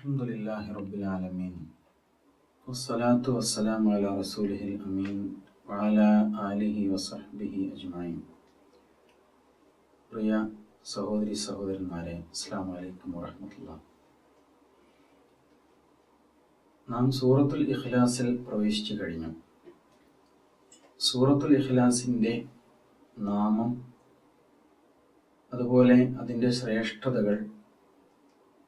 الحمد لله رب العالمين والصلاة والسلام على رسوله الأمين وعلى آله وصحبه أجمعين പ്രിയ സഹോദരി സഹോദരന്മാരെ അസ്സാം വലൈക്കും വറഹമത്തുള്ള നാം സൂറത്തുൽ ഇഖ്ലാസിൽ പ്രവേശിച്ചു കഴിഞ്ഞു സൂറത്തുൽ ഇഖ്ലാസിൻ്റെ നാമം അതുപോലെ അതിൻ്റെ ശ്രേഷ്ഠതകൾ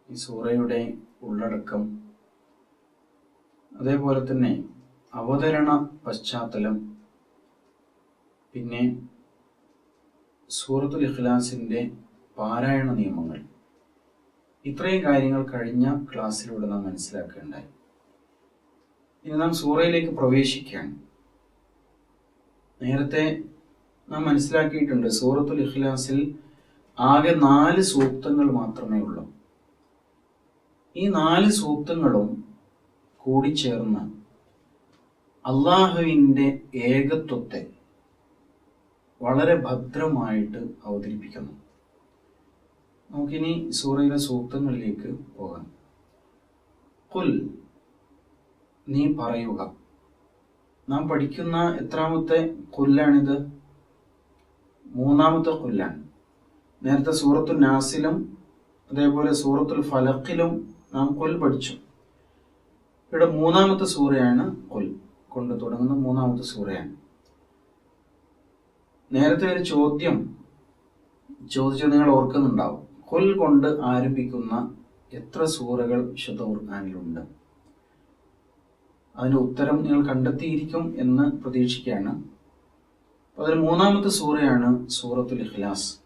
ഈ സൂറയുടെ ഉള്ളടക്കം. അതേപോലെ തന്നെ അവതരണ പശ്ചാത്തലം. പിന്നെ സൂറത്തുൽ ഇഖ്ലാസിന്റെ പാരായണ നിയമങ്ങൾ. ഇത്രയും കാര്യങ്ങൾ കഴിഞ്ഞ ക്ലാസ്സിലൂടെ നാം മനസ്സിലാക്കേണ്ടായി. ഇനി നാം സൂറയിലേക്ക് പ്രവേശിക്കുകയാണ് നേരത്തെ നാം മനസ്സിലാക്കിയിട്ടുണ്ട് സൂറത്തുൽ ഇഖ്ലാസിൽ ആകെ നാല് സൂക്തങ്ങൾ മാത്രമേ ഉള്ളൂ. ഈ നാല് സൂക്തങ്ങളും കൂടിച്ചേർന്ന് അള്ളാഹുവിന്റെ ഏകത്വത്തെ വളരെ ഭദ്രമായിട്ട് അവതരിപ്പിക്കുന്നു. നമുക്കിനി സൂറയിലെ സൂക്തങ്ങളിലേക്ക് പോകാം. കുൽ നീ പറയുക. നാം പഠിക്കുന്ന എത്രാമത്തെ കൊല്ലാണിത് മൂന്നാമത്തെ കൊല്ലാണ് നേരത്തെ സൂറത്തുൽ നാസിലും അതേപോലെ സൂറത്തുൽ ഫലക്കിലും നാം കൊൽ പഠിച്ചു. ഇവിടെ മൂന്നാമത്തെ സൂറയാണ് കൊൽ. കൊണ്ട് തുടങ്ങുന്ന മൂന്നാമത്തെ സൂറയാണ്. നേരത്തെ ഒരു ചോദ്യം ചോദിച്ചത് നിങ്ങൾ ഓർക്കുന്നുണ്ടാവും. കൊൽ കൊണ്ട് ആരംഭിക്കുന്ന എത്ര സൂറകൾ വിശുദ്ധ ഖുർആാനിലുണ്ട്? അതിന് ഉത്തരം നിങ്ങൾ കണ്ടെത്തിയിരിക്കും എന്ന് പ്രതീക്ഷിക്കുകയാണ്. അതിൽ മൂന്നാമത്തെ സൂറയാണ് സൂറത്തുൽ ഇഖ്ലാസ്.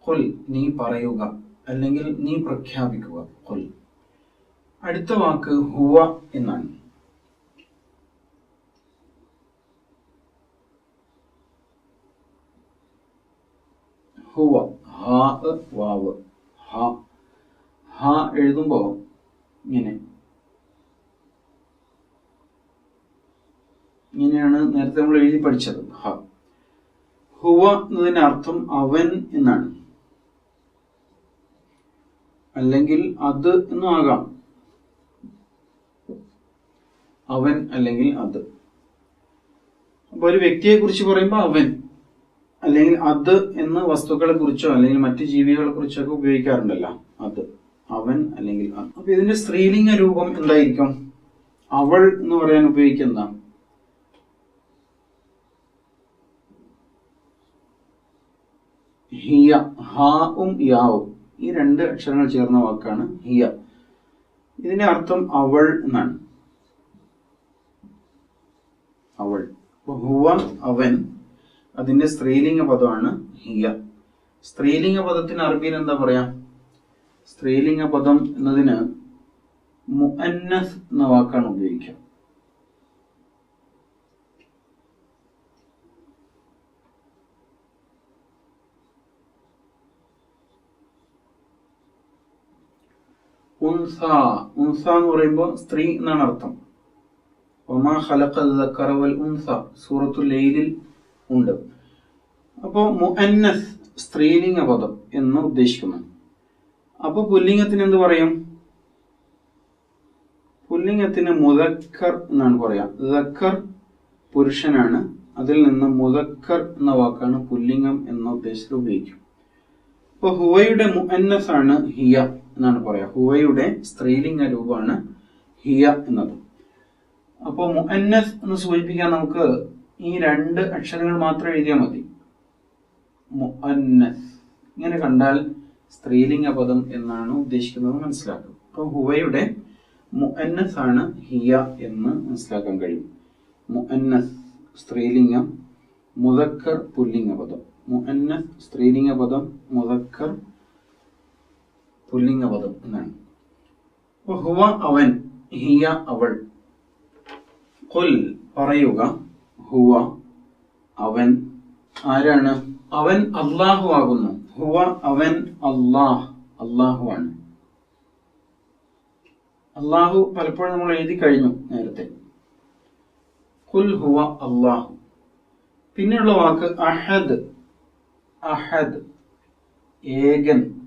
കൊൽ നീ പറയുക. അല്ലെങ്കിൽ നീ പ്രഖ്യാപിക്കുക. കൊൽ. അടുത്ത വാക്ക് ഹുവ എന്നാണ്. ഹുവ ഹ വാവ് ഹ ഹ എഴുതുമ്പോൾ ഇങ്ങനെ. ഇങ്ങനെയാണ് നേരത്തെ നമ്മൾ എഴുതി പഠിച്ചത് ഹ. ഹുവ എന്നതിന്റെ അർത്ഥം അവൻ എന്നാണ്. അല്ലെങ്കിൽ അത് എന്നും ആകാം. അവൻ അല്ലെങ്കിൽ അത്. അപ്പൊ ഒരു വ്യക്തിയെ കുറിച്ച് പറയുമ്പോൾ അവൻ അല്ലെങ്കിൽ അത് എന്ന് വസ്തുക്കളെ കുറിച്ചോ അല്ലെങ്കിൽ മറ്റു ജീവികളെ കുറിച്ചോ ഒക്കെ ഉപയോഗിക്കാറുണ്ടല്ലോ. അത്. അവൻ അല്ലെങ്കിൽ അത്. അപ്പൊ ഇതിന്റെ സ്ത്രീലിംഗ രൂപം എന്തായിരിക്കും? അവൾ എന്ന് പറയാൻ ഉപയോഗിക്കുന്ന ഹിയ ഹാവും യാവും. ഈ രണ്ട് അക്ഷരങ്ങൾ ചേർന്ന വാക്കാണ് ഹിയ. ഇതിന്റെ അർത്ഥം അവൾ എന്നാണ്. അവൾ. ഹുവ അവൻ അതിന്റെ സ്ത്രീലിംഗ പദമാണ് ഹിയ. സ്ത്രീലിംഗ പദത്തിന് അറബിയിൽ എന്താ പറയാ? സ്ത്രീലിംഗ പദം എന്നതിന് മുഅന്നസ് എന്ന വാക്കാണ് ഉപയോഗിക്കുക. ഉൻസ. ഉൻസ എന്ന് പറയുമ്പോൾ സ്ത്രീ എന്നാണ് അർത്ഥം. ഒമാ ഖലഖൽ വൽ ഉൻസ സൂറത്തു ലൈലിൽ ഉണ്ട്. അപ്പോൾ മുഅന്നസ് സ്ത്രീലിംഗ പദം എന്ന് ഉദ്ദേശിക്കുന്നു. അപ്പോൾ പുല്ലിംഗത്തിന് എന്ത് പറയും? പുല്ലിംഗത്തിന് മുതക്കർ എന്നാണ് പറയാ. ദക്കർ പുരുഷനാണ്. അതിൽ നിന്ന് മുതക്കർ എന്ന വാക്കാണ് പുല്ലിംഗം എന്ന ഉദ്ദേശത്തിൽ ഉപയോഗിക്കും. അപ്പൊ ഹുവയുടെ മുഅന്നസ് ആണ് ഹിയ എന്നാണ് പറയാ. ഹുവയുടെ സ്ത്രീലിംഗ രൂപമാണ് ഹിയ എന്നത്. അപ്പോൾ മുഅന്നസ് എന്ന് സൂചിപ്പിക്കാൻ നമുക്ക് ഈ രണ്ട് അക്ഷരങ്ങൾ മാത്രം എഴുതിയാൽ മതി. മുഅന്നസ്. ഇങ്ങനെ കണ്ടാൽ സ്ത്രീലിംഗ പദം എന്നാണ് ഉദ്ദേശിക്കുന്നത് മനസ്സിലാക്കും. അപ്പോൾ ഹുവയുടെ മുഅന്നസ് ആണ് ഹിയ എന്ന് മനസ്സിലാക്കാൻ കഴിയും. മുഅന്നസ് സ്ത്രീലിംഗം മുതക്കർ പുല്ലിംഗ പദം. മുഅന്നസ് സ്ത്രീലിംഗ പദം മുതക്കർ പുല്ലിംഗ പദം എന്നാണ്. ഹുവ അവൻ ഹിയ അവൾ. കൊൽ പറയുക ഹുവ അവൻ ആരാണ്? അവൻ അള്ളാഹു ആകുന്നു. ഹുവ അവൻ അള്ളാഹ് അള്ളാഹു ആണ്. അള്ളാഹു പലപ്പോഴും നമ്മൾ എഴുതി കഴിഞ്ഞു നേരത്തെ. കുൽ ഹുവ അള്ളാഹു പിന്നെയുള്ള വാക്ക് അഹദ് അഹദ് ഏകൻ.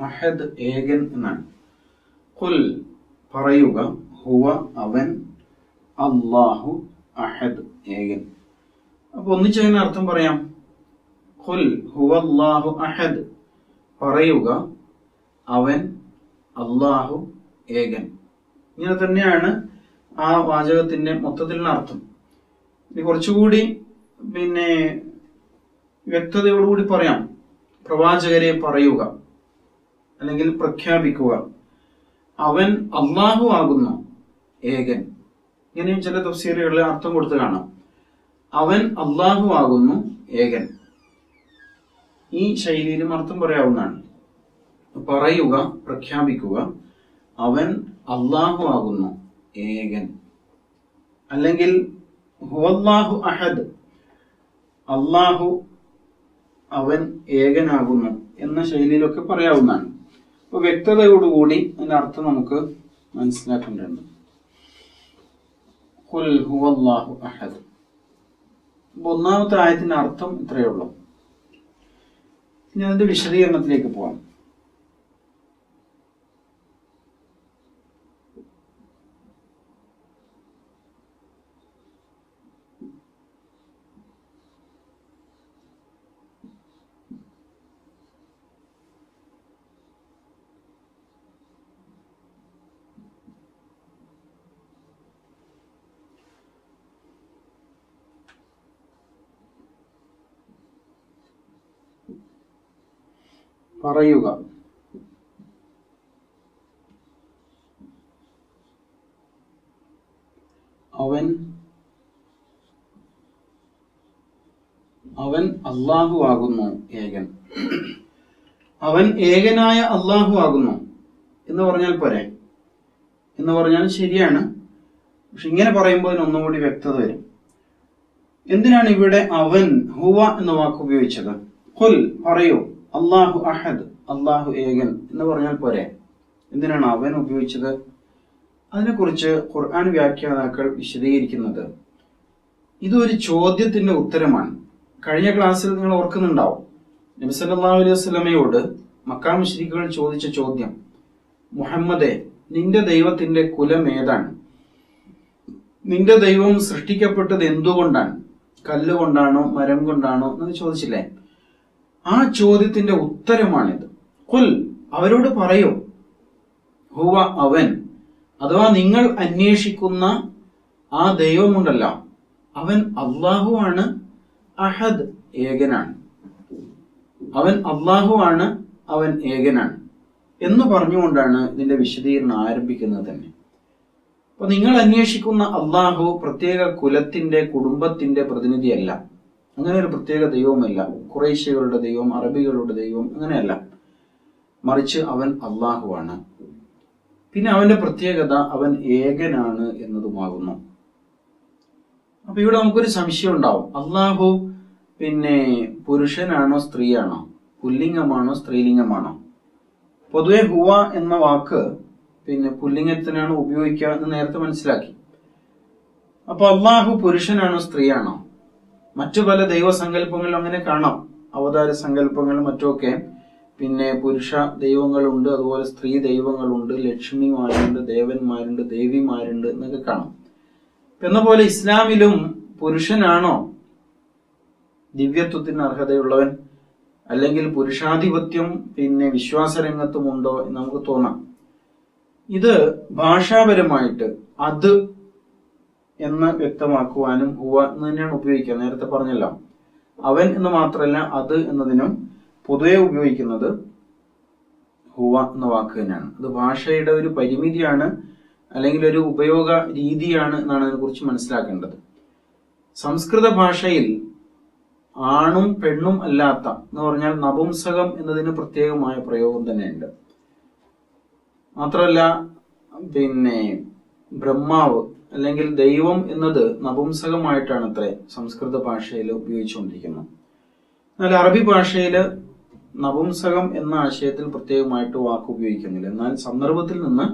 അഹദ് ഏകൻ എന്നാണ്. ഖുൽ പറയുക ഹുവ അവൻ അള്ളാഹു അഹദ് ഏകൻ. അപ്പൊ ഒന്നിച്ചതിന് അർത്ഥം പറയാം. ഖുൽ ഹുവ അള്ളാഹു അഹദ്. പറയുക അവൻ അള്ളാഹു ഏകൻ. ഇങ്ങനെ തന്നെയാണ് ആ വാചകത്തിന്റെ മൊത്തത്തിലുള്ള അർത്ഥം. ഇനി കുറച്ചുകൂടി പിന്നെ വ്യക്തതയോടുകൂടി പറയാം. പ്രവാചകരെ പറയുക. അല്ലെങ്കിൽ പ്രഖ്യാപിക്കുക. അവൻ അള്ളാഹു ആകുന്നു ഏകൻ. ഇങ്ങനെയും ചില തഫ്സീറുകളിൽ അർത്ഥം കൊടുത്ത് കാണാം. അവൻ അള്ളാഹു ആകുന്നു ഏകൻ. ഈ ശൈലിയിലും അർത്ഥം പറയാവുന്നതാണ്. പറയുക പ്രഖ്യാപിക്കുക അവൻ അള്ളാഹു ആകുന്നു ഏകൻ. അല്ലെങ്കിൽ ഹുവല്ലാഹു അഹദ് അള്ളാഹു അവൻ ഏകനാകുന്നു എന്ന ശൈലിയിലൊക്കെ പറയാവുന്നതാണ്. അപ്പൊ വ്യക്തതയോടുകൂടി അതിന്റെ അർത്ഥം നമുക്ക് മനസ്സിലാക്കേണ്ടതുണ്ട്. ഹുവല്ലാഹു അഹദ്. ഒന്നാമത്തെ ആയത്തിന്റെ അർത്ഥം ഇത്രയേ ഉള്ളൂ. ഇനി അതിന്റെ വിശദീകരണത്തിലേക്ക് പോവാം. പറയുക. അവൻ അവൻ അള്ളാഹു ആകുന്നു ഏകൻ. അവൻ ഏകനായ അള്ളാഹു ആകുന്നു. എന്ന് പറഞ്ഞാൽ പോരെ? എന്ന് പറഞ്ഞാൽ ശരിയാണ്. പക്ഷെ ഇങ്ങനെ പറയുമ്പോൾ അതിന് ഒന്നുകൂടി വ്യക്തത വരും. എന്തിനാണ് ഇവിടെ അവൻ ഹുവ എന്ന വാക്ക് ഉപയോഗിച്ചത്? ഖുൽ പറയൂ. അള്ളാഹു അഹദ് അള്ളാഹു ഏകൻ എന്ന് പറഞ്ഞാൽ പോരെ. എന്തിനാണ് അവൻ ഉപയോഗിച്ചത്? അതിനെക്കുറിച്ച് ഖുർആൻ വ്യാഖ്യാതാക്കൾ വിശദീകരിക്കുന്നത്. ഇതൊരു ചോദ്യത്തിന്റെ ഉത്തരമാണ്. കഴിഞ്ഞ ക്ലാസ്സിൽ നിങ്ങൾ ഓർക്കുന്നുണ്ടാവും. നബിസല്ലാ അലൈഹി വസ്ലമയോട് മക്കാ മുശ്രിക്കുകൾ ചോദിച്ച ചോദ്യം മുഹമ്മദെ നിന്റെ ദൈവത്തിന്റെ കുലം ഏതാണ്? നിന്റെ ദൈവം സൃഷ്ടിക്കപ്പെട്ടത് എന്തുകൊണ്ടാണ്? കല്ലുകൊണ്ടാണോ മരം കൊണ്ടാണോ? എന്ന് ചോദിച്ചില്ലേ? ആ ചോദ്യത്തിന്റെ ഉത്തരമാണിത്. കുൽ അവരോട് പറയൂ. ഹുവ അവൻ. അഥവാ നിങ്ങൾ അന്വേഷിക്കുന്ന ആ ദൈവമുണ്ടല്ല അവൻ അള്ളാഹു ആണ് അഹദ് ഏകനാണ്. അവൻ അള്ളാഹു ആണ് അവൻ ഏകനാണ്. എന്ന് പറഞ്ഞുകൊണ്ടാണ് ഇതിന്റെ വിശദീകരണം ആരംഭിക്കുന്നത് തന്നെ. അപ്പൊ നിങ്ങൾ അന്വേഷിക്കുന്ന അള്ളാഹു പ്രത്യേക കുലത്തിന്റെ കുടുംബത്തിന്റെ പ്രതിനിധിയല്ല. അങ്ങനെ ഒരു പ്രത്യേക ദൈവമല്ല കുറേശ്യകളുടെ ദൈവം അറബികളുടെ ദൈവം അങ്ങനെയല്ല. മറിച്ച് അവൻ അള്ളാഹുവാണ് പിന്നെ അവന്റെ പ്രത്യേകത അവൻ ഏകനാണ് എന്നതുമാകുന്നു. അപ്പൊ ഇവിടെ നമുക്കൊരു സംശയം ഉണ്ടാവും. അള്ളാഹു പിന്നെ പുരുഷനാണോ സ്ത്രീയാണോ? പുല്ലിംഗമാണോ സ്ത്രീലിംഗമാണോ? പൊതുവെ ഹുവ എന്ന വാക്ക് പിന്നെ പുല്ലിംഗത്തിനാണ് ഉപയോഗിക്കുക എന്ന് നേരത്തെ മനസ്സിലാക്കി. അപ്പൊ അള്ളാഹു പുരുഷനാണോ സ്ത്രീയാണോ? മറ്റു പല ദൈവസങ്കല്പങ്ങളും അങ്ങനെ കാണാം. അവതാര സങ്കല്പങ്ങളും മറ്റുമൊക്കെ. പിന്നെ പുരുഷ ദൈവങ്ങളുണ്ട് അതുപോലെ സ്ത്രീ ദൈവങ്ങളുണ്ട് ലക്ഷ്മിമാരുണ്ട് ദേവന്മാരുണ്ട് ദേവിമാരുണ്ട് എന്നൊക്കെ കാണാം. എന്ന പോലെ ഇസ്ലാമിലും പുരുഷനാണോ ദിവ്യത്വത്തിന് അർഹതയുള്ളവൻ? അല്ലെങ്കിൽ പുരുഷാധിപത്യം പിന്നെ വിശ്വാസരംഗത്തുമുണ്ടോ എന്ന് നമുക്ക് തോന്നാം. ഇത് ഭാഷാപരമായിട്ട് അത് എന്ന് വ്യക്തമാക്കുവാനും ഹുവ എന്ന് തന്നെയാണ് ഉപയോഗിക്കുക. നേരത്തെ പറഞ്ഞല്ലോ. അവൻ എന്ന് മാത്രമല്ല അത് എന്നതിനും പൊതുവെ ഉപയോഗിക്കുന്നത് ഹുവ എന്ന വാക്ക് തന്നെയാണ്. അത് ഭാഷയുടെ ഒരു പരിമിതിയാണ് അല്ലെങ്കിൽ ഒരു ഉപയോഗ രീതിയാണ് എന്നാണ് അതിനെക്കുറിച്ച് മനസ്സിലാക്കേണ്ടത്. സംസ്കൃത ഭാഷയിൽ ആണും പെണ്ണും അല്ലാത്ത എന്ന് പറഞ്ഞാൽ നപുംസകം എന്നതിന് പ്രത്യേകമായ പ്രയോഗം തന്നെയുണ്ട്. മാത്രമല്ല പിന്നെ ബ്രഹ്മാവ് അല്ലെങ്കിൽ ദൈവം എന്നത് നപുംസകമായിട്ടാണ് അത്രേ സംസ്കൃത ഭാഷയിൽ ഉപയോഗിച്ചുകൊണ്ടിരിക്കുന്നത്. എന്നാൽ അറബി ഭാഷയിൽ നപുംസകം എന്ന ആശയത്തിൽ പ്രത്യേകമായിട്ട് വാക്ക് ഉപയോഗിക്കുന്നില്ല. എന്നാൽ സന്ദർഭത്തിൽ നിന്ന്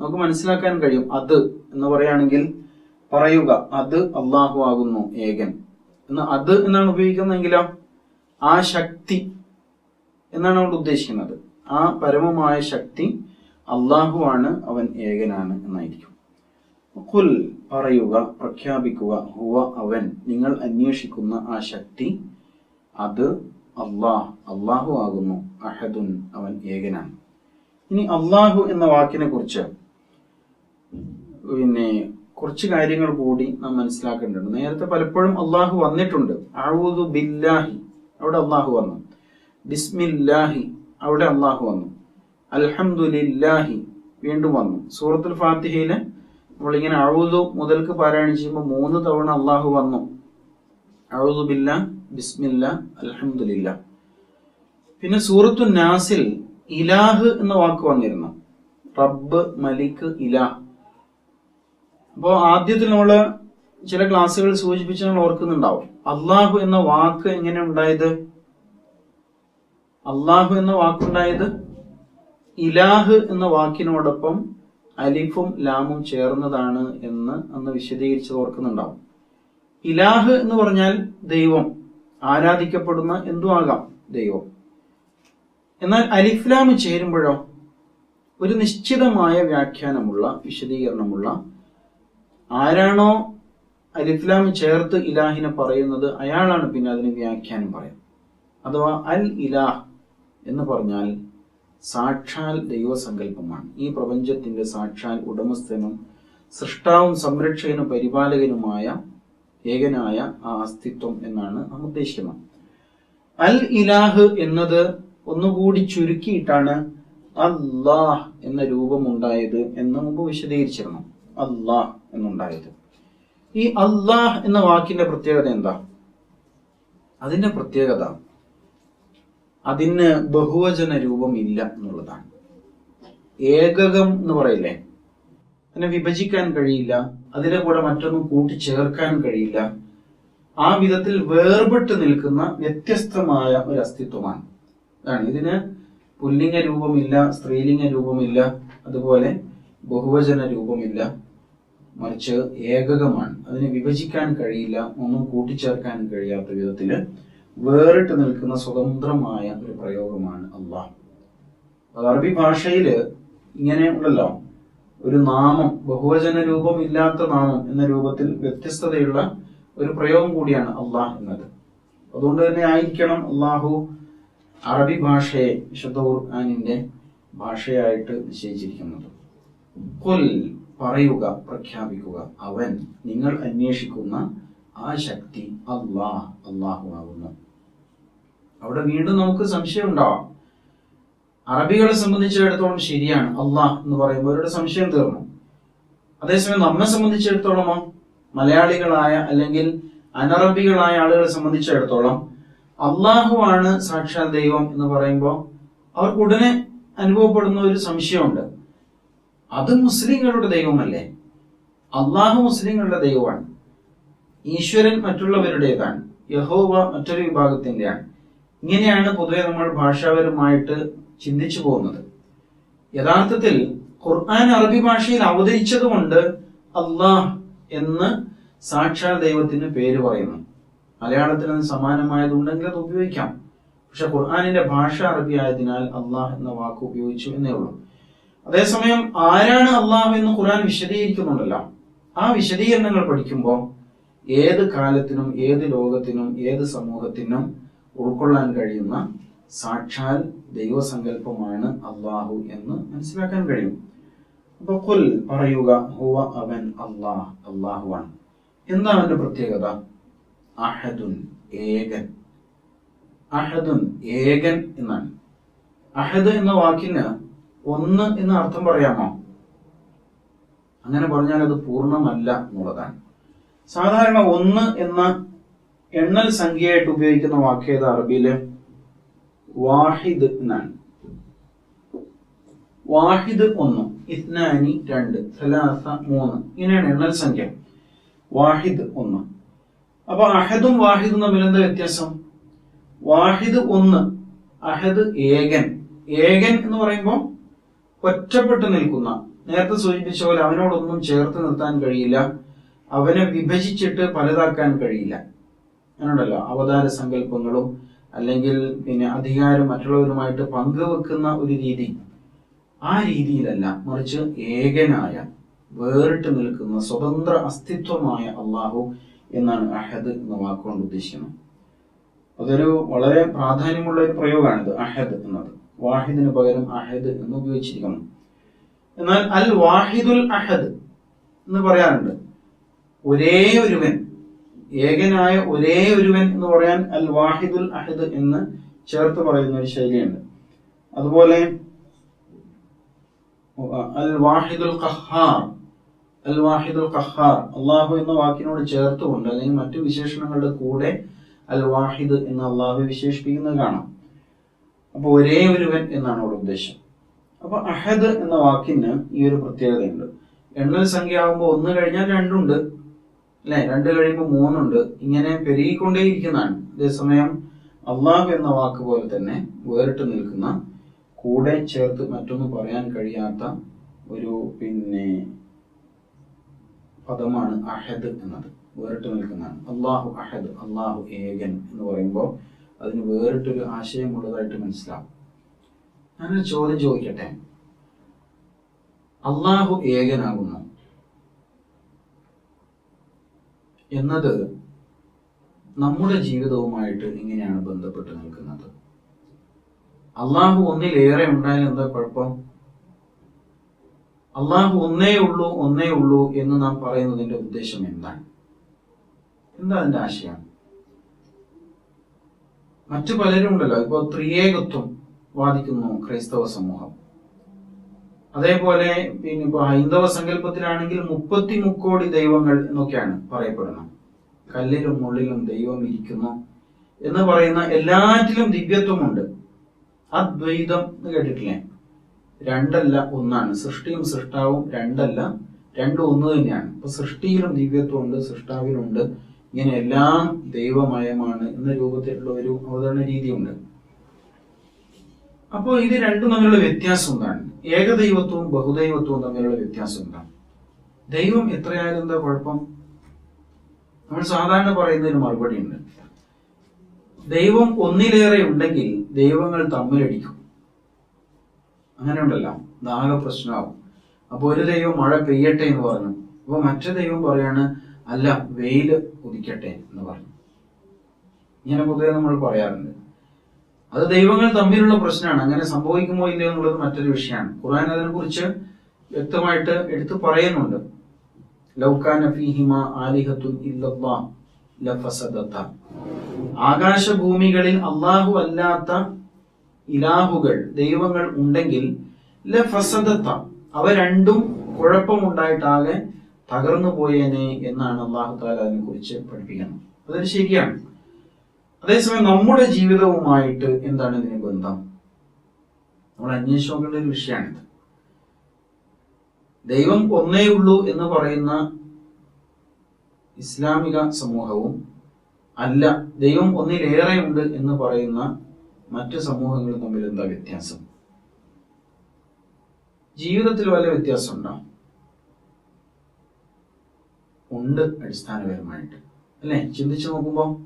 നമുക്ക് മനസ്സിലാക്കാൻ കഴിയും അത് എന്ന് പറയുകയാണെങ്കിൽ പറയുക അത് അള്ളാഹു ആകുന്നു ഏകൻ. എന്ന് അത് എന്നാണ് ഉപയോഗിക്കുന്നതെങ്കിലോ ആ ശക്തി എന്നാണ് അവിടെ ഉദ്ദേശിക്കുന്നത്. ആ പരമമായ ശക്തി അള്ളാഹു ആണ് അവൻ ഏകനാണ് എന്നായിരിക്കും. കുൽ പറയുക പ്രഖ്യാപിക്കുക ഹുവ അവൻ. നിങ്ങൾ അന്വേഷിക്കുന്ന ആ ശക്തി അത് അള്ളാഹ് അള്ളാഹു ആകുന്നു. അഹദുൻ അവൻ ഏകനാണ്. ഇനി അള്ളാഹു എന്ന വാക്കിനെ കുറിച്ച്. പിന്നെ കുറച്ച് കാര്യങ്ങൾ കൂടി നാം മനസ്സിലാക്കേണ്ടതുണ്ട്. നേരത്തെ പലപ്പോഴും അള്ളാഹു വന്നിട്ടുണ്ട്. അഴുതു ബില്ലാഹി അവിടെ അള്ളാഹു വന്നു. ബിസ്മില്ലാഹി അവിടെ അള്ളാഹു വന്നു. അൽഹംദുലില്ലാഹി വീണ്ടും വന്നു. സൂറത്തുൽ ഫാത്തിഹയിൽ നമ്മളിങ്ങനെ അഴുതു മുതൽക്ക് പാരായണം ചെയ്യുമ്പോൾ മൂന്ന് തവണ അള്ളാഹു വന്നു. അഴുതു ബില്ല ബിസ്മില്ല അലഹമില്ല പിന്നെ സൂറത്തു നാസിൽ ഇലാഹ് എന്ന വാക്ക് വന്നിരുന്നു. റബ്ബ് മലിക് ഇലാ. അപ്പോ ആദ്യത്തിൽ നമ്മൾ ചില ക്ലാസ്സുകൾ സൂചിപ്പിച്ച് നമ്മൾ ഓർക്കുന്നുണ്ടാവും. അള്ളാഹു എന്ന വാക്ക് എങ്ങനെ ഉണ്ടായത്? അള്ളാഹു എന്ന വാക്കുണ്ടായത് ഇലാഹ് എന്ന വാക്കിനോടൊപ്പം അലിഫും ലാമും ചേർന്നതാണ് എന്ന് അന്ന് വിശദീകരിച്ചത് ഓർക്കുന്നുണ്ടാവും. ഇലാഹ് എന്ന് പറഞ്ഞാൽ ദൈവം. ആരാധിക്കപ്പെടുന്ന എന്തു ആകാം ദൈവം. എന്നാൽ അലിഫ്ലാം ചേരുമ്പോഴോ? ഒരു നിശ്ചിതമായ വ്യാഖ്യാനമുള്ള വിശദീകരണമുള്ള ആരാണോ അലിഫ്ലാം ചേർത്ത് ഇലാഹിനെ പറയുന്നത് അയാളാണ് പിന്നെ അതിന് വ്യാഖ്യാനം പറയാം അഥവാ അൽ ഇലാഹ് എന്ന് പറഞ്ഞാൽ സാക്ഷാൽ ദൈവസങ്കല്പമാണ്. ഈ പ്രപഞ്ചത്തിന്റെ സാക്ഷാൽ ഉടമസ്ഥനും സൃഷ്ടാവും സംരക്ഷകനും പരിപാലകനുമായ ഏകനായ ആ അസ്തിത്വം എന്നാണ് നാം ഉദ്ദേശിക്കുന്നത്. അൽ ഇലാഹ് എന്നത് ഒന്നുകൂടി ചുരുക്കിയിട്ടാണ് അല്ലാഹ് എന്ന രൂപം ഉണ്ടായത് എന്ന് മുമ്പ് വിശദീകരിച്ചിരുന്നു. അല്ലാഹ് എന്നുണ്ടായത്. ഈ അല്ലാഹ് എന്ന വാക്കിന്റെ പ്രത്യേകത എന്താ? അതിന്റെ പ്രത്യേകത അതിന് ബഹുവചന രൂപം ഇല്ല എന്നുള്ളതാണ്. ഏകകം എന്ന് പറയില്ലേ? അതിനെ വിഭജിക്കാൻ കഴിയില്ല അതിന്റെ കൂടെ മറ്റൊന്നും കൂട്ടിച്ചേർക്കാൻ കഴിയില്ല. ആ വിധത്തിൽ വേർപെട്ട് നിൽക്കുന്ന വ്യത്യസ്തമായ ഒരു അസ്തിത്വമാണ്. അതാണ് ഇതിന് പുല്ലിംഗ രൂപമില്ല സ്ത്രീലിംഗ രൂപമില്ല അതുപോലെ ബഹുവചന രൂപമില്ല. മറിച്ച് ഏകകമാണ്. അതിനെ വിഭജിക്കാൻ കഴിയില്ല ഒന്നും കൂട്ടിച്ചേർക്കാൻ കഴിയാത്ത വിധത്തിൽ വേറിട്ട് നിൽക്കുന്ന സ്വതന്ത്രമായ ഒരു പ്രയോഗമാണ് അള്ളാഹ്. അറബി ഭാഷയിൽ ഇങ്ങനെ ഉണ്ടല്ലോ. ഒരു നാമം ബഹുവചന രൂപം ഇല്ലാത്ത നാമം എന്ന രൂപത്തിൽ വ്യത്യസ്തതയുള്ള ഒരു പ്രയോഗം കൂടിയാണ് അള്ളാഹ് എന്നത്. അതുകൊണ്ട് തന്നെ ആയിരിക്കണം അള്ളാഹു അറബി ഭാഷയെ വിശുദ്ധ ഖുർആാനിന്റെ ഭാഷയായിട്ട് നിശ്ചയിച്ചിരിക്കുന്നത്. കൊൽ പറയുക പ്രഖ്യാപിക്കുക. അവൻ നിങ്ങൾ അന്വേഷിക്കുന്ന ആ ശക്തി അള്ളാഹ് അള്ളാഹു ആകുന്നു അവിടെ വീണ്ടും നമുക്ക് സംശയം ഉണ്ടാവാം അറബികളെ സംബന്ധിച്ചിടത്തോളം ശരിയാണ് അള്ളാഹ് എന്ന് പറയുമ്പോൾ അവരുടെ സംശയം തീർന്നു. അതേസമയം നമ്മെ സംബന്ധിച്ചിടത്തോളമോ? മലയാളികളായ അല്ലെങ്കിൽ അനറബികളായ ആളുകളെ സംബന്ധിച്ചിടത്തോളം അള്ളാഹു ആണ് സാക്ഷാൽ ദൈവം എന്ന് പറയുമ്പോൾ അവർക്ക് ഉടനെ അനുഭവപ്പെടുന്ന ഒരു സംശയമുണ്ട്. അത് മുസ്ലിങ്ങളുടെ ദൈവമല്ലേ? അള്ളാഹു മുസ്ലിങ്ങളുടെ ദൈവമാണ്. ഈശ്വരൻ മറ്റുള്ളവരുടേതാണ്. യഹോവ മറ്റൊരു വിഭാഗത്തിന്റെയാണ്. ഇങ്ങനെയാണ് പൊതുവെ നമ്മൾ ഭാഷാപരമായിട്ട് ചിന്തിച്ചു പോകുന്നത്. യഥാർത്ഥത്തിൽ ഖുർആൻ അറബി ഭാഷയിൽ അവതരിച്ചതുകൊണ്ട് അള്ളാഹ് എന്ന് സാക്ഷാൽ ദൈവത്തിന് പേര് പറയുന്നു. മലയാളത്തിന് അത് സമാനമായതുണ്ടെങ്കിൽ അത് ഉപയോഗിക്കാം. പക്ഷെ ഖുർആാനിന്റെ ഭാഷ അറബി ആയതിനാൽ അള്ളാഹ് എന്ന വാക്ക് ഉപയോഗിച്ചു എന്നേ ഉള്ളൂ. അതേസമയം ആരാണ് അള്ളാഹു എന്ന് ഖുർആൻ വിശദീകരിക്കുന്നുണ്ടല്ലോ? ആ വിശദീകരണങ്ങൾ പഠിക്കുമ്പോൾ ഏത് കാലത്തിനും ഏത് ലോകത്തിനും ഏത് സമൂഹത്തിനും ഉൾക്കൊള്ളാൻ കഴിയുന്ന സാക്ഷാൽ ദൈവസങ്കല്പമാണ് അള്ളാഹു എന്ന് മനസ്സിലാക്കാൻ കഴിയും. അപ്പൊ കുൽ പറയുക ഹുവ അവൻ അള്ളാഹ് അള്ളാഹുവാണ് എന്താണ് അവന്റെ പ്രത്യേകത? അഹദുൻ ഏകൻ. അഹദുൻ ഏകൻ എന്നാണ്. അഹദ് എന്ന വാക്കിന് ഒന്ന് എന്ന് അർത്ഥം പറയാമോ? അങ്ങനെ പറഞ്ഞാൽ അത് പൂർണമല്ല എന്നുള്ളതാണ്. സാധാരണ ഒന്ന് എന്ന എണ്ണൽ സംഖ്യയായിട്ട് ഉപയോഗിക്കുന്ന വാക്കേത് അറബിയിൽ? വാഹിദ് എന്നാണ് വാഹിദ് ഒന്ന് ഇത്നാനി രണ്ട് സലാസ മൂന്ന്. ഇങ്ങനെയാണ് എണ്ണൽ സംഖ്യ. വാഹിദ് ഒന്ന്. അപ്പൊ അഹദും വാഹിദും തമ്മിൽ എന്താ വ്യത്യാസം? വാഹിദ് ഒന്ന് അഹദ് ഏകൻ. ഏകൻ എന്ന് പറയുമ്പോൾ ഒറ്റപ്പെട്ട് നിൽക്കുന്ന. നേരത്തെ സൂചിപ്പിച്ച പോലെ അവനോടൊന്നും ചേർത്ത് നിർത്താൻ കഴിയില്ല. അവനെ വിഭജിച്ചിട്ട് പലതാക്കാൻ കഴിയില്ല. അങ്ങനെയുണ്ടല്ലോ. അവതാര സങ്കല്പങ്ങളും അല്ലെങ്കിൽ പിന്നെ അധികാരം മറ്റുള്ളവരുമായിട്ട് പങ്കുവെക്കുന്ന ഒരു രീതി. ആ രീതിയിലല്ല മറിച്ച് ഏകനായ വേറിട്ട് നിൽക്കുന്ന സ്വതന്ത്ര അസ്തിത്വമായ അള്ളാഹു എന്നാണ് അഹദ് എന്ന വാക്കുകൊണ്ട് ഉദ്ദേശിക്കുന്നത്. അതൊരു വളരെ പ്രാധാന്യമുള്ള ഒരു പ്രയോഗമാണിത് അഹദ് എന്നത്. വാഹിദിന് പകരം അഹദ് എന്ന് ഉപയോഗിച്ചിരിക്കുന്നു. എന്നാൽ അൽ വാഹിദുൽ അഹദ് എന്ന് പറയാറുണ്ട്. ഒരേ ഒരുവൻ ഏകനായ ഒരേ ഒരുവൻ എന്ന് പറയാൻ അൽ വാഹിദുൽ അഹിദ് എന്ന് ചേർത്ത് പറയുന്ന ഒരു ശൈലിയുണ്ട്. അതുപോലെ അൽ വാഹിദുൽ ഖഹാർ അൽ വാഹിദുൽ ഖഹാർ അള്ളാഹു എന്ന വാക്കിനോട് ചേർത്തുകൊണ്ട് അല്ലെങ്കിൽ മറ്റു വിശേഷണങ്ങളുടെ കൂടെ അൽ വാഹിദ് എന്ന് അള്ളാഹു വിശേഷിപ്പിക്കുന്നത് കാണാം. അപ്പൊ ഒരേ ഒരുവൻ എന്നാണ് അവിടെ ഉദ്ദേശം. അപ്പൊ അഹദ് എന്ന വാക്കിന് ഈ ഒരു പ്രത്യേകതയുണ്ട്. എണ്ണൽ സംഖ്യ ആകുമ്പോൾ ഒന്ന് കഴിഞ്ഞാൽ രണ്ടുണ്ട്. അല്ലെ? രണ്ട് കഴിയുമ്പോൾ മൂന്നുണ്ട്. ഇങ്ങനെ പെരുകിക്കൊണ്ടേയിരിക്കുന്നതാണ്. അതേസമയം അള്ളാഹു എന്ന വാക്ക് പോലെ തന്നെ വേറിട്ട് നിൽക്കുന്ന കൂടെ ചേർത്ത് മറ്റൊന്നും പറയാൻ കഴിയാത്ത ഒരു പിന്നെ പദമാണ് അഹദ് എന്നത്. വേറിട്ട് നിൽക്കുന്നതാണ്. അള്ളാഹു അഹദ് അള്ളാഹു ഏകൻ എന്ന് പറയുമ്പോൾ അതിന് വേറിട്ടൊരു ആശയമുള്ളതായിട്ട് മനസ്സിലാവും. ഞാനൊരു ചോദ്യം ചോദിക്കട്ടെ? അള്ളാഹു ഏകനാകുന്നു. എന്നത് നമ്മുടെ ജീവിതവുമായിട്ട് എങ്ങനെയാണ് ബന്ധപ്പെട്ട് നിൽക്കുന്നത്? അള്ളാഹു ഒന്നിലേറെ ഉണ്ടായാൽ എന്താ കുഴപ്പം? അള്ളാഹു ഒന്നേ ഉള്ളൂ ഒന്നേ ഉള്ളൂ എന്ന് നാം പറയുന്നതിന്റെ ഉദ്ദേശം എന്താണ്? എന്താ അതിന്റെ ആശയം? മറ്റു പലരും ഉണ്ടല്ലോ ഇപ്പോ ത്രിയേകത്വം വാദിക്കുന്നു ക്രൈസ്തവ സമൂഹം. അതേപോലെ പിന്നെ ഇപ്പൊ ഹൈന്ദവ സങ്കല്പത്തിലാണെങ്കിൽ മുപ്പത്തി മുക്കോടി ദൈവങ്ങൾ എന്നൊക്കെയാണ് പറയപ്പെടുന്നത്. കല്ലിലും ഉള്ളിലും ദൈവം ഇരിക്കുന്നു എന്ന് പറയുന്ന എല്ലാറ്റിലും ദിവ്യത്വമുണ്ട്. അദ്വൈതം എന്ന് കേട്ടിട്ടില്ലേ? രണ്ടല്ല ഒന്നാണ്. സൃഷ്ടിയും സൃഷ്ടാവും രണ്ടല്ല രണ്ടും ഒന്ന് തന്നെയാണ്. ഇപ്പൊ സൃഷ്ടിയിലും ദിവ്യത്വമുണ്ട് സൃഷ്ടാവിലുണ്ട്. ഇങ്ങനെ എല്ലാം ദൈവമയമാണ് എന്ന രൂപത്തിലുള്ള ഒരു അവതരണ രീതിയുണ്ട്. അപ്പോൾ ഇത് രണ്ടും തമ്മിലുള്ള വ്യത്യാസം എന്താണ്? ഏകദൈവത്വവും ബഹുദൈവത്വവും തമ്മിലുള്ള വ്യത്യാസം എന്താണ്? ദൈവം എത്രയായാലും എന്താ കുഴപ്പം? നമ്മൾ സാധാരണ പറയുന്നതിന് മറുപടി ഉണ്ട്. ദൈവം ഒന്നിലേറെ ഉണ്ടെങ്കിൽ ദൈവങ്ങൾ തമ്മിലടിക്കും. അങ്ങനെ ഉണ്ടല്ലോ നാഗ പ്രശ്നമാവും. അപ്പൊ ഒരു ദൈവം മഴ പെയ്യട്ടെ എന്ന് പറഞ്ഞു. അപ്പൊ മറ്റു ദൈവം പറയാണ് അല്ല വെയിൽ ഉദിക്കട്ടെ എന്ന് പറഞ്ഞു. ഇങ്ങനെ പൊതുവെ നമ്മൾ പറയാറുണ്ട്. അത് ദൈവങ്ങൾ തമ്മിലുള്ള പ്രശ്നമാണ്. അങ്ങനെ സംഭവിക്കുമോ ഇല്ലയോ എന്നുള്ളത് മറ്റൊരു വിഷയമാണ്. ഖുർആൻ അതിനെ കുറിച്ച് വ്യക്തമായിട്ട് എടുത്തു പറയുന്നുണ്ട്. ആകാശഭൂമികളിൽ അള്ളാഹു അല്ലാത്ത ഇലാഹുകൾ ദൈവങ്ങൾ ഉണ്ടെങ്കിൽ അവ രണ്ടും കുഴപ്പമുണ്ടായിട്ടാകെ തകർന്നു പോയേനെ എന്നാണ് അള്ളാഹു താല അതിനെ കുറിച്ച് പഠിപ്പിക്കുന്നത്. അതൊരു ശരിയാണ്. അതേസമയം നമ്മുടെ ജീവിതവുമായിട്ട് എന്താണ് ഇതിന് ബന്ധം? നമ്മൾ അന്വേഷിച്ച് നോക്കേണ്ട ഒരു വിഷയമാണിത്. ദൈവം ഒന്നേ ഉള്ളൂ എന്ന് പറയുന്ന ഇസ്ലാമിക സമൂഹവും അല്ല ദൈവം ഒന്നിലേറെ ഉണ്ട് എന്ന് പറയുന്ന മറ്റു സമൂഹങ്ങളും തമ്മിൽ എന്താ വ്യത്യാസം? ജീവിതത്തിൽ വല്ല വ്യത്യാസം ഉണ്ടോ? ഉണ്ട് അടിസ്ഥാനപരമായിട്ട്. അല്ലെ? ചിന്തിച്ചു നോക്കുമ്പോൾ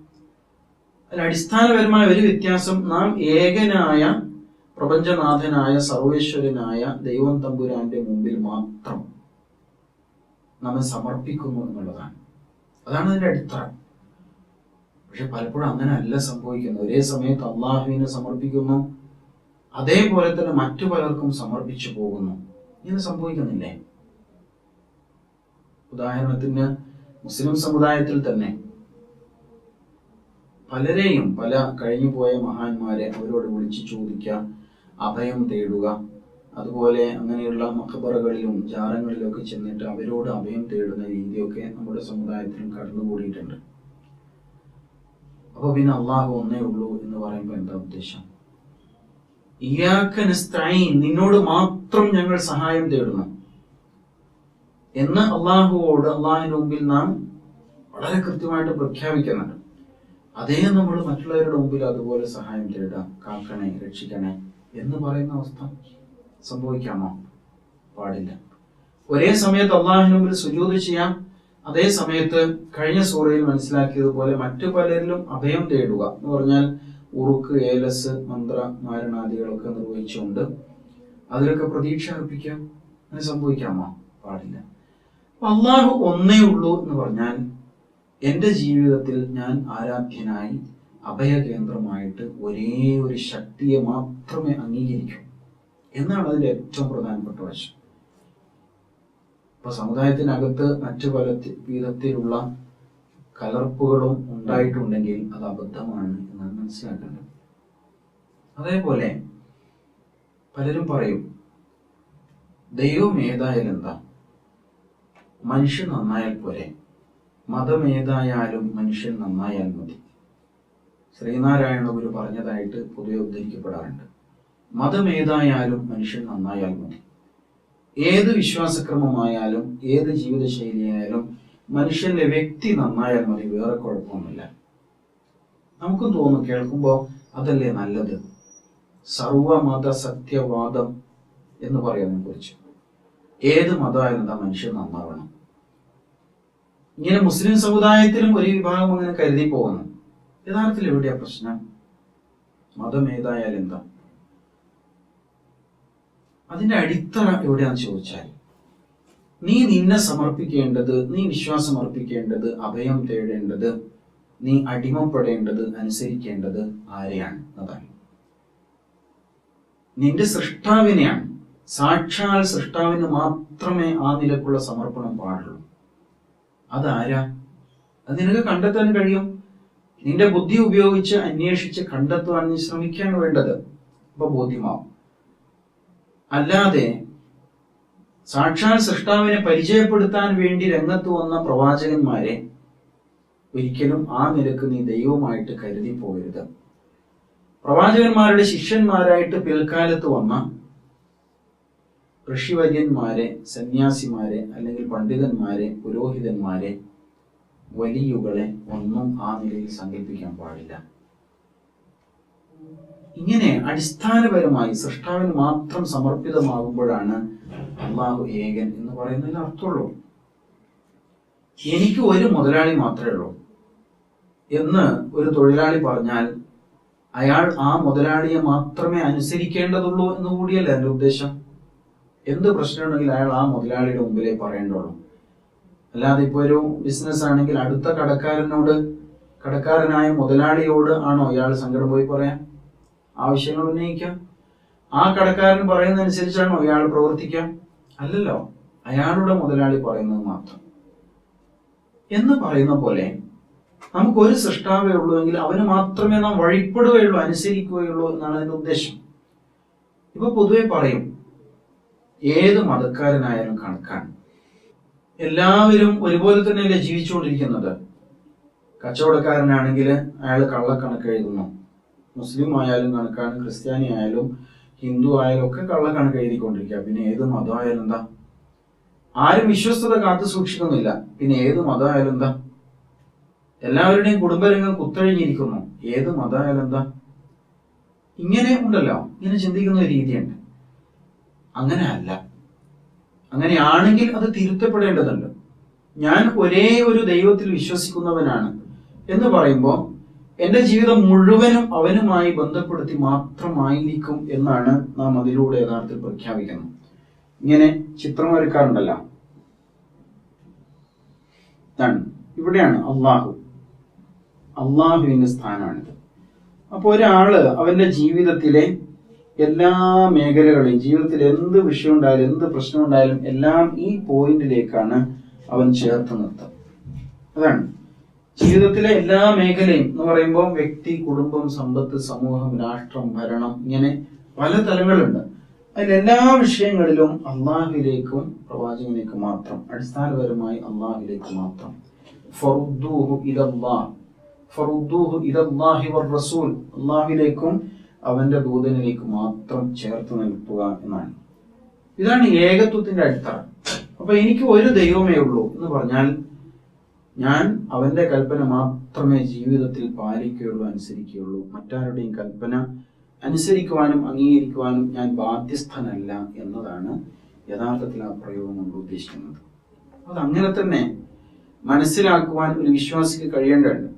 അതിൽ അടിസ്ഥാനപരമായ ഒരു വ്യത്യാസം നാം ഏകനായ പ്രപഞ്ചനാഥനായ സർവേശ്വരനായ ദൈവം തമ്പുരാന്റെ മുമ്പിൽ മാത്രം നമ്മെ സമർപ്പിക്കുന്നു എന്നുള്ളതാണ്. അതാണ് അതിന്റെ അടിത്തറ. പക്ഷെ പലപ്പോഴും അങ്ങനെ അല്ല സംഭവിക്കുന്നത്. ഒരേ സമയത്ത് അള്ളാഹുവിനെ സമർപ്പിക്കുന്നു. അതേപോലെ തന്നെ മറ്റു പലർക്കും സമർപ്പിച്ചു പോകുന്നു. ഇങ്ങനെ സംഭവിക്കുന്നില്ലേ? ഉദാഹരണത്തിന് മുസ്ലിം സമുദായത്തിൽ തന്നെ പലരെയും പല കഴിഞ്ഞുപോയ മഹാന്മാരെ അവരോട് വിളിച്ചു ചോദിക്കുക അഭയം തേടുക. അതുപോലെ അങ്ങനെയുള്ള മഖബറകളിലും ജാറങ്ങളിലും ഒക്കെ ചെന്നിട്ട് അവരോട് അഭയം തേടുന്ന രീതിയൊക്കെ നമ്മുടെ സമുദായത്തിലും കടന്നുകൂടിയിട്ടുണ്ട്. അപ്പോൾ പിന്നെ അള്ളാഹു ഒന്നേ ഉള്ളൂ എന്ന് പറയുമ്പോൾ എന്താ ഉദ്ദേശം? നിന്നോട് മാത്രം ഞങ്ങൾ സഹായം തേടുന്നു. എന്ന് അള്ളാഹുവോട് അള്ളാഹിന്റെ മുമ്പിൽ നാം വളരെ കൃത്യമായിട്ട് പ്രഖ്യാപിക്കുന്നുണ്ട്. അതേ നമ്മൾ മറ്റുള്ളവരുടെ മുമ്പിൽ അതുപോലെ സഹായം തേടാം കാക്കണേ രക്ഷിക്കണേ എന്ന് പറയുന്ന അവസ്ഥ സംഭവിക്കാമോ? പാടില്ല. ഒരേ സമയത്ത് അള്ളാഹിന് മുമ്പിൽ സുജൂത് ചെയ്യാം. അതേ സമയത്ത് കഴിഞ്ഞ സൂറയിൽ മനസ്സിലാക്കിയതുപോലെ മറ്റു പലരിലും അഭയം തേടുക എന്ന് പറഞ്ഞാൽ ഉറുക്ക് ഏലസ് മന്ത്ര മാരണാദികളൊക്കെ നിർവഹിച്ചുകൊണ്ട് അതിലൊക്കെ പ്രതീക്ഷ അർപ്പിക്കാം. അങ്ങനെ സംഭവിക്കാമോ? പാടില്ല. അള്ളാഹു ഒന്നേ ഉള്ളൂ എന്ന് പറഞ്ഞാൽ എന്റെ ജീവിതത്തിൽ ഞാൻ ആരാധ്യനായി അഭയകേന്ദ്രമായിട്ട് ഒരേ ഒരു ശക്തിയെ മാത്രമേ അംഗീകരിക്കൂ. എന്നാണ് അതിന്റെ ഏറ്റവും പ്രധാനപ്പെട്ട വശം. ഇപ്പൊ സമുദായത്തിനകത്ത് മറ്റു പല വിധത്തിലുള്ള കലർപ്പുകളും ഉണ്ടായിട്ടുണ്ടെങ്കിൽ അത് അബദ്ധമാണ് എന്നാണ് മനസ്സിലാക്കേണ്ടത്. അതേപോലെ പലരും പറയും ദൈവം ഏതായാലും എന്താ? മനുഷ്യൻ നന്നായാൽ പോരെ. മതം ഏതായാലും മനുഷ്യൻ നന്നായാൽ മതി. ശ്രീനാരായണ ഗുരു പറഞ്ഞതായിട്ട് പൊതുവെ ഉദ്ധരിക്കപ്പെടാറുണ്ട്. മതമേതായാലും മനുഷ്യൻ നന്നായാൽ മതി. ഏത് വിശ്വാസക്രമമായാലും ഏത് ജീവിതശൈലിയായാലും മനുഷ്യന്റെ വ്യക്തി നന്നായാൽ മതി വേറെ കുഴപ്പമൊന്നുമില്ല. നമുക്കും തോന്നും കേൾക്കുമ്പോൾ അതല്ലേ നല്ലത്? സർവമത സത്യവാദം എന്ന് പറയുന്നതിനെ കുറിച്ച് ഏത് മതമായാലും മനുഷ്യൻ നന്നാവണം? ഇങ്ങനെ മുസ്ലിം സമുദായത്തിലും ഒരു വിഭാഗം അങ്ങനെ കരുതി പോകുന്നു. യഥാർത്ഥത്തിൽ എവിടെയാ പ്രശ്നം? മതം ഏതായാലും എന്താ? അതിന്റെ അടിത്തറ എവിടെയാന്ന് ചോദിച്ചാൽ നീ നിന്നെ സമർപ്പിക്കേണ്ടത് നീ വിശ്വാസം അർപ്പിക്കേണ്ടത് അഭയം തേടേണ്ടത് നീ അടിമപ്പെടേണ്ടത് അനുസരിക്കേണ്ടത് ആരെയാണ്? അതാണ്. നിന്റെ സൃഷ്ടാവിനെയാണ്. സാക്ഷാൽ സൃഷ്ടാവിന് മാത്രമേ ആ നിലക്കുള്ള സമർപ്പണം പാടുള്ളൂ. അതാരാ? അത് നിനക്ക് കണ്ടെത്താൻ കഴിയും. നിന്റെ ബുദ്ധി ഉപയോഗിച്ച് അന്വേഷിച്ച് കണ്ടെത്തുവാൻ നീ ശ്രമിക്കാണ് വേണ്ടത്. അപ്പൊ ബോധ്യമാവും. അല്ലാതെ സാക്ഷാൽ സൃഷ്ടാവിനെ പരിചയപ്പെടുത്താൻ വേണ്ടി രംഗത്ത് വന്ന പ്രവാചകന്മാരെ ഒരിക്കലും ആ നിലയ്ക്ക് നീ ദൈവമായിട്ട് കരുതി പോകരുത് പ്രവാചകന്മാരുടെ ശിഷ്യന്മാരായിട്ട് പിൽക്കാലത്ത് വന്ന ഋഷിവര്യന്മാരെ സന്യാസിമാരെ അല്ലെങ്കിൽ പണ്ഡിതന്മാരെ പുരോഹിതന്മാരെ വലിയുകളെ ഒന്നും ആ നിലയിൽ സങ്കല്പിക്കാൻ പാടില്ല. ഇങ്ങനെ അടിസ്ഥാനപരമായി സൃഷ്ടാവിന് മാത്രം സമർപ്പിതമാകുമ്പോഴാണ് അള്ളാഹു ഏകൻ എന്ന് പറയുന്നതിൽ അർത്ഥമുള്ളൂ. എനിക്ക് ഒരു മുതലാളി മാത്രമേ ഉള്ളൂ എന്ന് ഒരു തൊഴിലാളി പറഞ്ഞാൽ അയാൾ ആ മുതലാളിയെ മാത്രമേ അനുസരിക്കേണ്ടതുള്ളൂ എന്ന് കൂടിയല്ല എന്റെ ഉദ്ദേശം? എന്ത് പ്രശ്നമുണ്ടെങ്കിൽ അയാൾ ആ മുതലാളിയുടെ മുമ്പിലേ പറയേണ്ടുള്ളൂ അല്ലാതെ ഇപ്പോൾ ഒരു ബിസിനസ് ആണെങ്കിൽ അടുത്ത കടക്കാരനോട് കടക്കാരനായ മുതലാളിയോട് ആണോ ഇയാൾ സങ്കടം പോയി പറയാൻ? ആവശ്യങ്ങൾ ഉന്നയിക്കാം. ആ കടക്കാരൻ പറയുന്നതനുസരിച്ചാണോ ഇയാൾ പ്രവർത്തിക്കാം? അല്ലല്ലോ. അയാളുടെ മുതലാളി പറയുന്നത് മാത്രം. എന്ന് പറയുന്ന പോലെ നമുക്ക് ഒരു സൃഷ്ടാവേ ഉള്ളൂ എങ്കിൽ അവന് മാത്രമേ നാം വഴിപ്പെടുകയുള്ളൂ അനുസരിക്കുകയുള്ളൂ എന്നാണ് അതിന്റെ ഉദ്ദേശം. ഇപ്പൊ പൊതുവെ പറയും ഏത് മതക്കാരനായാലും കണക്കാണ്. എല്ലാവരും ഒരുപോലെ തന്നെയല്ലേ ജീവിച്ചുകൊണ്ടിരിക്കുന്നത്. കച്ചവടക്കാരനാണെങ്കിൽ അയാൾ കള്ളക്കണക്ക് എഴുതുന്നു. മുസ്ലിം ആയാലും കണക്കാണ് ക്രിസ്ത്യാനി ആയാലും ഹിന്ദു ആയാലും ഒക്കെ കള്ളക്കണക്ക് എഴുതിക്കൊണ്ടിരിക്കുക. പിന്നെ ഏത് മതമായാലും എന്താ? ആരും വിശ്വസ്തത കാത്തു സൂക്ഷിക്കുന്നില്ല. പിന്നെ ഏത് മതമായാലും എന്താ? എല്ലാവരുടെയും കുടുംബരംഗം കുത്തഴിഞ്ഞിരിക്കുന്നു. ഏത് മതമായാലും എന്താ? ഇങ്ങനെ ഉണ്ടല്ലോ. ഇങ്ങനെ ചിന്തിക്കുന്ന ഒരു രീതിയുണ്ട്. അങ്ങനെ അല്ല അങ്ങനെയാണെങ്കിൽ അത് തിരുത്തപ്പെടേണ്ടതുണ്ട്. ഞാൻ ഒരേ ഒരു ദൈവത്തിൽ വിശ്വസിക്കുന്നവനാണ് എന്ന് പറയുമ്പോൾ എന്റെ ജീവിതം മുഴുവനും അവനുമായി ബന്ധപ്പെടുത്തി മാത്രമായിരിക്കും എന്നാണ് നാം അതിലൂടെ യഥാർത്ഥത്തിൽ പ്രഖ്യാപിക്കുന്നത്. ഇങ്ങനെ ചിത്രം വരക്കാറുണ്ടല്ല. ഇവിടെയാണ് അള്ളാഹു. അള്ളാഹുവിന്റെ സ്ഥാനമാണിത്. അപ്പോൾ ഒരാൾ അവന്റെ ജീവിതത്തിലെ എല്ലാ മേഖലകളിലും ജീവിതത്തിൽ എന്ത് വിഷയം ഉണ്ടായാലും എന്ത് പ്രശ്നം ഉണ്ടായാലും എല്ലാം ഈ പോയിന്റിലേക്കാണ് അവൻ ചേർത്ത് നിർത്തുക. അതാണ്. ജീവിതത്തിലെ എല്ലാ മേഖലയും എന്ന് പറയുമ്പോൾ വ്യക്തി കുടുംബം സമ്പത്ത് സമൂഹം രാഷ്ട്രം ഭരണം ഇങ്ങനെ പല തലങ്ങളുണ്ട്. അതിലെല്ലാ വിഷയങ്ങളിലും അള്ളാഹുലേക്കും പ്രവാചകനിലേക്കും മാത്രം അടിസ്ഥാനപരമായി അള്ളാഹുലേക്ക് മാത്രം. ഫറുദ്ദൂഹു ഇലല്ലാഹ്. ഫറുദ്ദൂഹു ഇലല്ലാഹി വർ റസൂൽ. അള്ളാഹുവിലേക്കും അവന്റെ ദൂതനിലേക്ക് മാത്രം ചേർത്ത് നിൽക്കുക എന്നാണ്. ഇതാണ് ഏകത്വത്തിന്റെ അടിത്തറ. അപ്പൊ എനിക്ക് ഒരു ദൈവമേ ഉള്ളൂ എന്ന് പറഞ്ഞാൽ ഞാൻ അവന്റെ കൽപ്പന മാത്രമേ ജീവിതത്തിൽ പാലിക്കുകയുള്ളൂ അനുസരിക്കുകയുള്ളൂ. മറ്റാരുടെയും കൽപ്പന അനുസരിക്കുവാനും അംഗീകരിക്കുവാനും ഞാൻ ബാധ്യസ്ഥനല്ല എന്നതാണ് യഥാർത്ഥത്തിൽ ആ പ്രയോഗം കൊണ്ട് ഉദ്ദേശിക്കുന്നത്. അതങ്ങനെ തന്നെ മനസ്സിലാക്കുവാൻ ഒരു വിശ്വാസിക്ക് കഴിയേണ്ടതുണ്ട്.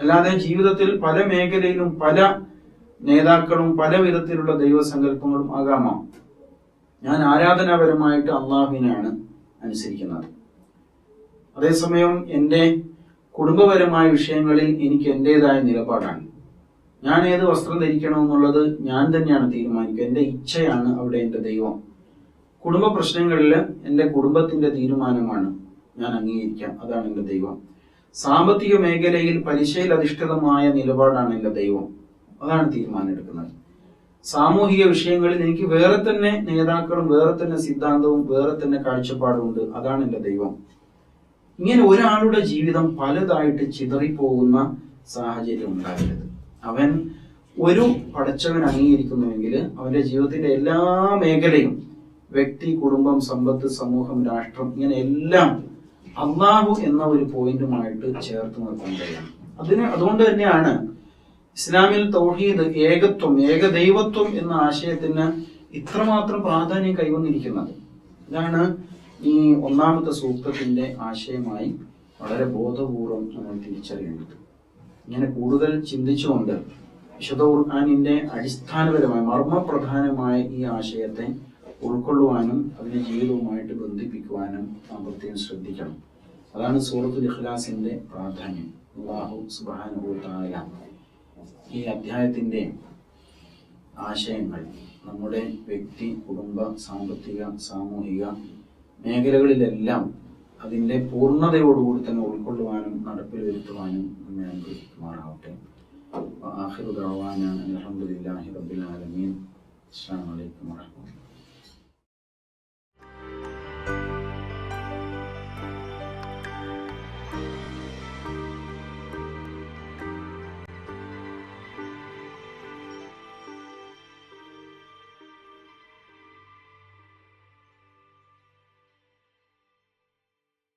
അല്ലാതെ ജീവിതത്തിൽ പല മേഖലയിലും പല നേതാക്കളും പല വിധത്തിലുള്ള ദൈവസങ്കല്പങ്ങളും ആകാമാം. ഞാൻ ആരാധനാപരമായിട്ട് അള്ളാഹുവിനെയാണ് അനുസരിക്കുന്നത്. അതേസമയം എന്റെ കുടുംബപരമായ വിഷയങ്ങളിൽ എനിക്ക് എന്റെതായ നിലപാടാണ്. ഞാൻ ഏത് വസ്ത്രം ധരിക്കണമെന്നുള്ളത് ഞാൻ തന്നെയാണ് തീരുമാനിക്കുക. എന്റെ ഇച്ഛയാണ് അവിടെ എന്റെ ദൈവം. കുടുംബ പ്രശ്നങ്ങളിൽ എന്റെ കുടുംബത്തിന്റെ തീരുമാനമാണ് ഞാൻ അംഗീകരിക്കാം. അതാണ് എന്റെ ദൈവം. സാമ്പത്തിക മേഖലയിൽ പലിശയിൽ അധിഷ്ഠിതമായ നിലപാടാണ് എന്റെ ദൈവം. അതാണ് തീരുമാനം എടുക്കുന്നത് സാമൂഹിക വിഷയങ്ങളിൽ എനിക്ക് വേറെ തന്നെ നേതാക്കളും വേറെ തന്നെ സിദ്ധാന്തവും വേറെ തന്നെ കാഴ്ചപ്പാടും ഉണ്ട്. അതാണ് എന്റെ ദൈവം. ഇങ്ങനെ ഒരാളുടെ ജീവിതം പലതായിട്ട് ചിതറിപ്പോകുന്ന സാഹചര്യം ഉണ്ടാകരുത്. അവൻ ഒരു പടച്ചവൻ അംഗീകരിക്കുന്നുവെങ്കിൽ അവന്റെ ജീവിതത്തിന്റെ എല്ലാ മേഖലയും വ്യക്തി കുടുംബം സമ്പത്ത് സമൂഹം രാഷ്ട്രം ഇങ്ങനെ എല്ലാം അള്ളാഹു എന്ന ഒരു പോയിന്റുമായിട്ട് ചേർത്ത് നിർത്താൻ കഴിയണം. അതിന് അതുകൊണ്ട് തന്നെയാണ് ഇസ്ലാമിൽ തൗഹീദ് ഏകത്വം ഏകദൈവത്വം എന്ന ആശയത്തിന് ഇത്രമാത്രം പ്രാധാന്യം കൈവന്നിരിക്കുന്നത്. ഇതാണ് ഈ ഒന്നാമത്തെ സൂക്തത്തിന്റെ ആശയമായി വളരെ ബോധപൂർവം നമ്മൾ തിരിച്ചറിയേണ്ടത്. ഇങ്ങനെ കൂടുതൽ ചിന്തിച്ചുകൊണ്ട് വിശുദ്ധ ഖുർആാനിന്റെ അടിസ്ഥാനപരമായ മർമ്മപ്രധാനമായ ഈ ആശയത്തെ ഉൾക്കൊള്ളുവാനും അതിനെ ജീവിതവുമായിട്ട് ബന്ധിപ്പിക്കുവാനും നാം പ്രത്യേകം ശ്രദ്ധിക്കണം. അതാണ് സൂറത്തുൽ ഇഖ്ലാസിന്റെ പ്രാധാന്യം. അള്ളാഹു സുബാനുഭൂത്തായ ഈ അധ്യായത്തിന്റെ ആശയങ്ങൾ നമ്മുടെ വ്യക്തി കുടുംബ സാമ്പത്തിക സാമൂഹിക മേഖലകളിലെല്ലാം അതിന്റെ പൂർണതയോടുകൂടി തന്നെ ഉൾക്കൊള്ളുവാനും നടപ്പിൽ വരുത്തുവാനും നമ്മെ അനുഗ്രഹിക്കുമാറാവട്ടെ. ആഹിറു ദാവാനാണ് അൽഹംദുലില്ലാഹി റബ്ബിൽ ആലമീൻ. അസ്സലാമു അലൈക്കും വറഹ്മത്തുള്ളാഹി